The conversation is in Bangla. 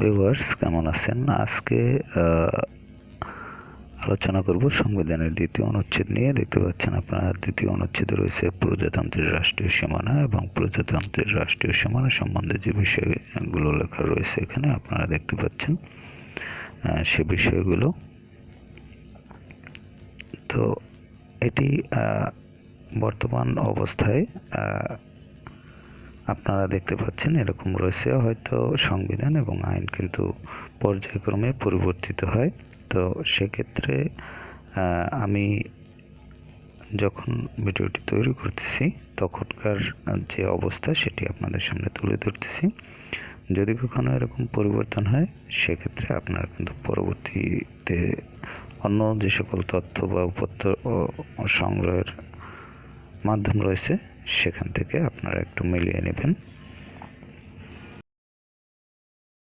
ভিউয়ার্স কেমন আছেন? আজকে আলোচনা করব সংবিধানের দ্বিতীয় অনুচ্ছেদ নিয়ে। দেখতে পাচ্ছেন আপনারা, দ্বিতীয় অনুচ্ছেদে রয়েছে প্রজাতন্ত্রের রাষ্ট্রীয় সীমানা এবং প্রজাতন্ত্রের রাষ্ট্রীয় সীমানা সম্বন্ধে যে বিষয়গুলো লেখা রয়েছে এখানে আপনারা দেখতে পাচ্ছেন সে বিষয়গুলো। তো এটি বর্তমান অবস্থায় আপনারা দেখতে পাচ্ছেন এরকম রয়েছে হয়তো সংবিধান এবং আইন কিন্তু পর্যায়ক্রমে পরিবর্তিত হয়। তো সেক্ষেত্রে আমি যখন ভিডিওটি তৈরি করতেছি, তখনকার যে অবস্থা সেটি আপনাদের সামনে তুলে ধরতেছি। যদি কখনো এরকম পরিবর্তন হয়, সেক্ষেত্রে আপনারা কিন্তু পরবর্তীতে অন্য যে সকল তথ্য বা উপত্য সংগ্রহের মাধ্যম রয়েছে সেখান থেকে আপনারা একটু মিলিয়ে নেবেন।